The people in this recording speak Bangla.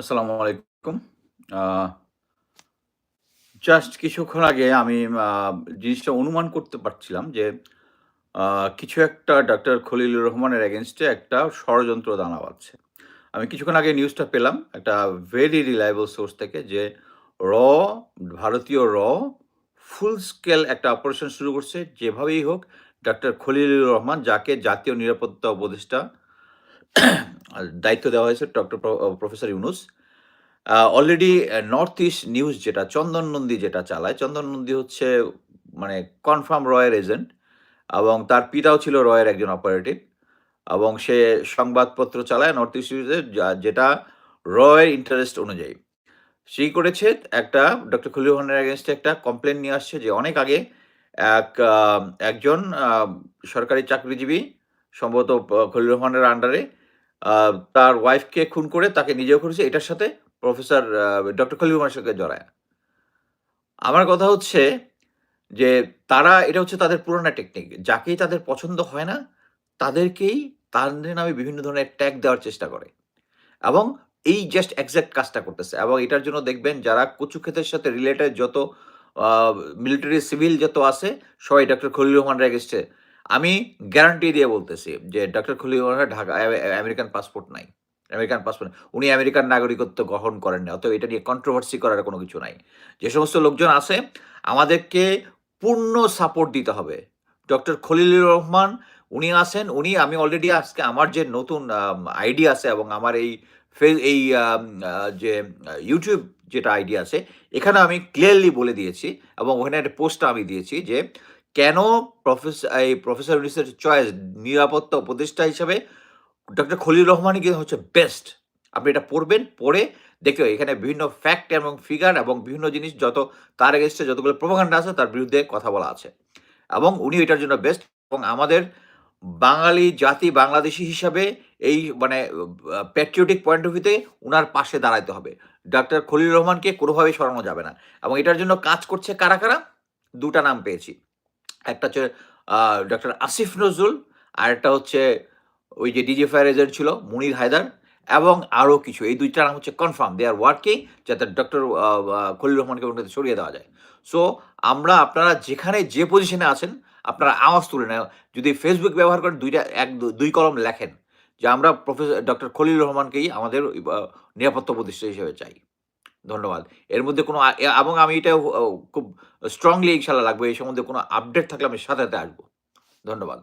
আসসালামু আলাইকুম। জাস্ট কিছুক্ষণ আগে আমি জিনিসটা অনুমান করতে পারছিলাম যে কিছু একটা ডাক্তার খলিলুর রহমানের এগেইনস্ট এ একটা ষড়যন্ত্র দানা বাঁধছে। আমি কিছুক্ষণ আগে নিউজটা পেলাম, একটা ভেরি রিলায়েবল সোর্স থেকে যে, র, ভারতীয় র ফুল স্কেল একটা অপারেশন শুরু করছে, যেভাবেই হোক ডাক্তার খলিলুর রহমান, যাকে জাতীয় নিরাপত্তা উপদেষ্টা দায়িত্ব দেওয়া হয়েছে ডক্টর প্র professor Yunus. Already north east news যেটা চন্দন নন্দী যেটা চালায়, চন্দন নন্দী হচ্ছে মানে কনফার্ম রয়ের এজেন্ট এবং তার পিতাও ছিল রয়ের একজন অপারেটিভ এবং সে সংবাদপত্র চালায় নর্থ ইস্ট নিউজে যেটা রয়ের ইন্টারেস্ট অনুযায়ী। সেই করেছে? একটা ডক্টর রহমানের এগেইনস্ট একটা কমপ্লেন নিয়ে আসছে যে অনেক আগে এক একজন সরকারি চাকরিজীবী সম্ভবত প রহমানের আন্ডারে তার ওয়াইফকে খুন করে তাকে নিজেও করেছে এটার সাথে প্রফেসর ডক্টর রহমানের সাথে জড়ায়। আমার কথা হচ্ছে যে তারা এটা হচ্ছে তাদের পুরোনো টেকনিক। যাকেই তাদের পছন্দ হয় না, তাদেরকেই তাদের নামে বিভিন্ন ধরনের ট্যাগ দেওয়ার চেষ্টা করে। এবং এই জাস্ট এক্সাক্ট কাজটা করতেছে এবং এটার জন্য দেখবেন যারা কচু ক্ষেতের সাথে রিলেটেড যত মিলিটারি সিভিল যত আছে সবাই ডক্টর খলিল রহমানের এগেইনস্ট এ আমি গ্যারান্টি দিয়ে বলতেছি যে ডক্টর রহমানের ঢাকা আমেরিকান পাসপোর্ট নাই। আমেরিকান পাসপোর্ট উনি আমেরিকান নাগরিকত্ব গ্রহণ করেন নাই। অতএব এটা নিয়ে কন্ট্রোভার্সি করার কোনো কিছু নাই। যে সমস্ত লোকজন আছে আমাদেরকে পূর্ণ সাপোর্ট দিতে হবে। ডক্টর খলিলুর রহমান উনি আছেন, উনি আমি অলরেডি আজকে আমার যে নতুন আইডি আছে এবং আমার এই এই যে ইউটিউব যেটা আইডি আছে, এখানে আমি ক্লিয়ারলি বলে দিয়েছি এবং ওখানে একটা পোস্ট আমি দিয়েছি যে কেন প্রফেস এই প্রফেসর ইউনূসের চয়েস নিরাপত্তা উপদেষ্টা হিসাবে ডক্টর খলিলুর রহমানই কিন্তু হচ্ছে বেস্ট। আপনি এটা পড়বেন, পড়ে দেখে এখানে বিভিন্ন ফ্যাক্ট এবং ফিগার এবং বিভিন্ন জিনিস যত তার এগেইনস্ট এ যতগুলো প্রভাকাণ্ড আছে তার বিরুদ্ধে কথা বলা আছে। এবং উনি এটার জন্য বেস্ট এবং আমাদের বাঙালি জাতি বাংলাদেশি হিসাবে এই মানে প্যাট্রিয়টিক পয়েন্ট অফ ভিউ তে উনার পাশে দাঁড়াইতে হবে। ডাক্তার খলিলুর রহমানকে কোনোভাবেই সরানো যাবে না। এবং এটার জন্য কাজ করছে কারা, কারা? দুটা নাম পেয়েছি। একটা হচ্ছে ডক্টর আসিফ নজরুল, আর একটা হচ্ছে ওই যে ডিজিএফআই এর এজেন্ট ছিল মুনির হায়দার এবং আরও কিছু। এই ২ টা নাম হচ্ছে কনফার্ম। দে আর ওয়ার্কিং যাতে ডক্টর আ রহমানকে থেকে সরিয়ে দেওয়া যায়। সো আমরা আপনারা যেখানে যে পজিশনে আছেন আপনারা আওয়াজ তুলে আ যদি ফেসবুক ব্যবহার করেন ২ টা ১ ২ কলম লেখেন যে আমরা প্রফেসর ডক্টর খলিল রহমানকেই আমাদের নিরাপত্তা উপদেষ্টা হিসেবে চাই। ধন্যবাদ। এর মধ্যে কোনো এবং আমি এটা খুব স্ট্রংলি ইনশাল্লাহ লাগবো এই সম্বন্ধে কোনো আপডেট থাকলে আমি সাথে, সাথে আসব। ধন্যবাদ।